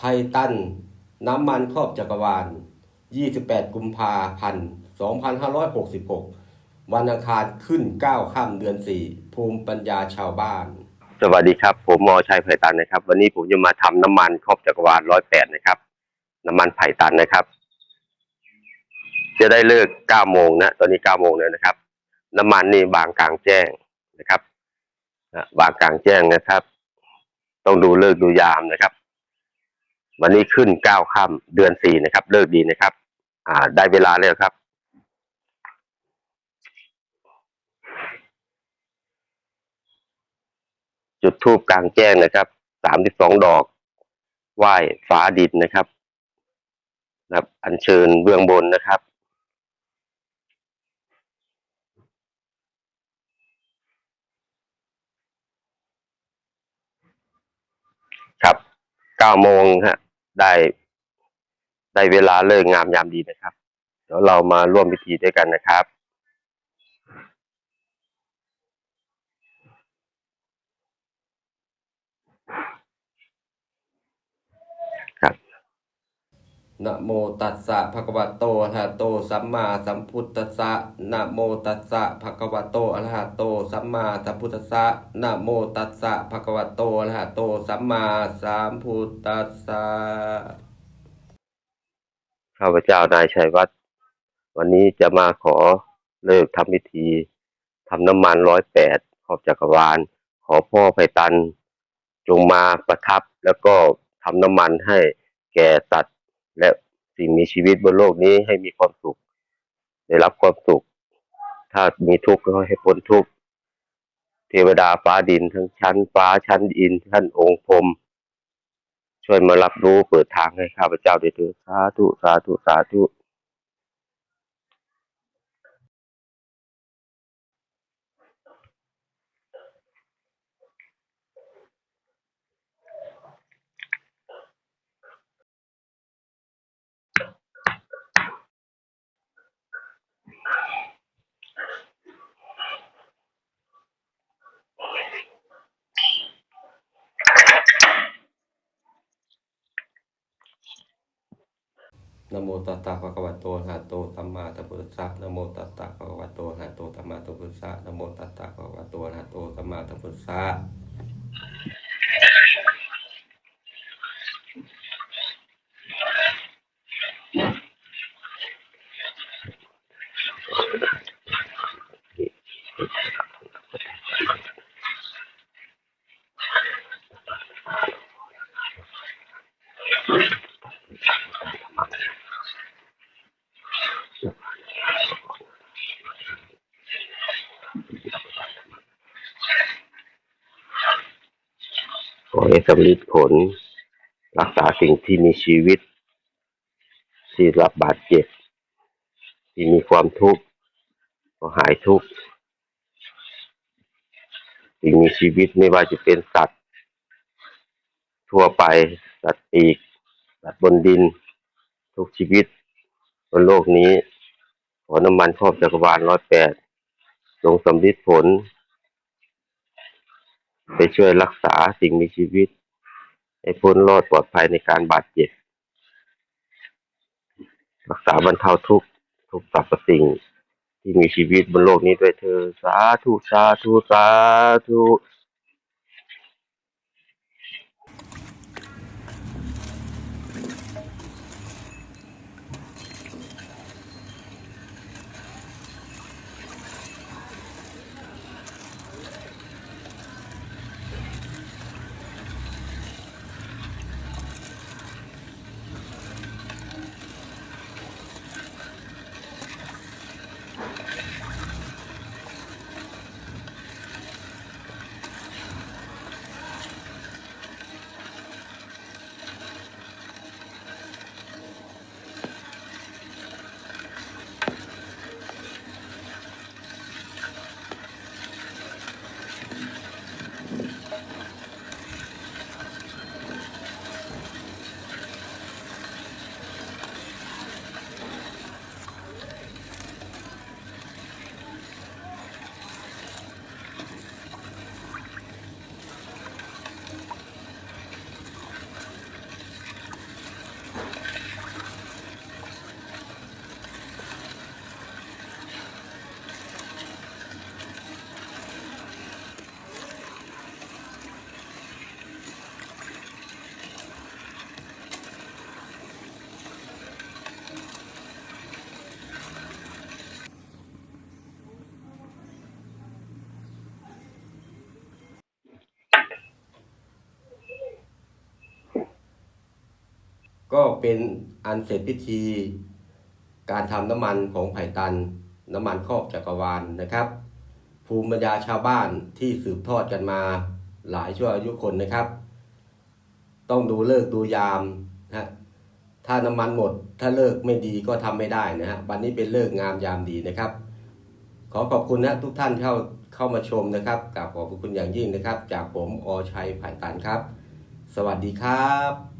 ไพตัน น้ำมันครอบจักรวาล 28 กุมภาพันธ์ 2566 วันอังคารขึ้น 9 ค่ำเดือน 4 ภูมิปัญญาชาวบ้าน สวัสดีครับ ผมมอชัยไผ่ตันนะครับ วันนี้ผมจะมาทำน้ำมันครอบจักรวาลร้อยแปดนะครับ น้ำมันไผ่ตันนะครับ จะได้เลิกเก้าโมงนะ ตอนนี้เก้าโมงแล้วนะครับ น้ำมันนี่บางกลางแจ้งนะครับบางกลางแจ้งนะครับ ต้องดูเลิกดูยามนะครับ วันนี้ขึ้นเก้าค่ำเดือนสี่นะครับ เลิกดีนะครับ อ่า ได้เวลาแล้วครับ จุดทูปกลางแจ้งนะครับสามสิบสองดอก ไหว้ฟ้าดินนะครับนะครับ อัญเชิญเบื้องบนนะครับครับเก้าโมงฮะ ได้ได้เวลาเลิกงามยามดีนะครับ เดี๋ยวเรามาร่วมพิธีด้วยกันนะครับครับ นะโมตัสสะภะคะวะโตอะระหะโต สัมมาสัมพุทธัสสะนะโมตัสสะภะคะวะโตอะระหะโต สัมมาสัมพุทธัสสะนะโมตัสสะภะคะวะโตอะระหะโต สัมมาสัมพุทธัสสะข้าพเจ้านายชัยวัฒน์วันนี้จะมาขอเลิกทำพิธีทำน้ำมันร้อยแปดขอบจักรวาล ขอพ่อไพตัน จงมาประทับแล้วก็ทำน้ำมันให้แก่สัตว์ และสิ่งมีชีวิตบนโลกนี้ให้มีความสุข ได้รับความสุข ถ้ามีทุกข์ก็ให้พ้นทุกข์เทวดาฟ้าดินทั้งชั้นฟ้าชั้นอินท่านองค์พรมช่วยมารับรู้เปิดทางให้ข้าพเจ้าได้เถิดสาธุสาธุสาธุ นโมตัสสะภะคะวะโตอะระหะโตสัมมาสัมพุทธัสสะนโมตัสสะภะคะวะโตอะระหะโตสัมมาสัมพุทธัสสะนโมตัสสะภะคะวะโตอะระหะโตสัมมาสัมพุทธัสสะ ขอ ให้สำลิดผล รักษาสิ่งที่มีชีวิต ที่รับบาดเจ็บ ที่มีความทุกข์ก็หายทุกข์สิ่งมีชีวิตไม่ว่าจะเป็นสัตว์ ทั่วไปสัตว์ปีกสัตว์บนดิน ทุกชีวิตบนโลกนี้ขอน้ำมันครอบจักรวาลร้อยแปดจงสำลิดผล ไปช่วยรักษาสิ่งมีชีวิต ให้พ้นรอดปลอดภัยในการบาดเจ็บ รักษาบรรเทาทุกข์ทุกสรรพสิ่งที่มีชีวิตบนโลกนี้ด้วยเธอ สาธุ สาธุ สาธุ น ก็เป็นอันเสร็จพิธี การทำน้ำมันของไผ่ตัน น้ำมันครอบจักรวาลนะครับ ภูมิปัญญาชาวบ้านที่สืบทอดกันมาหลายชั่วอายุคนนะครับ ต้องดูเลิกดูยามนะฮะถ้าน้ำมันหมด ถ้าเลิกไม่ดีก็ทำไม่ได้นะฮะวันนี้เป็นเลิกงามยามดีนะครับ ขอขอบคุณนะทุกท่านเข้าเข้ามาชมนะครับกราบขอบคุณอย่างยิ่งนะครับ จากผมอชัยไผ่ตันครับ สวัสดีครับ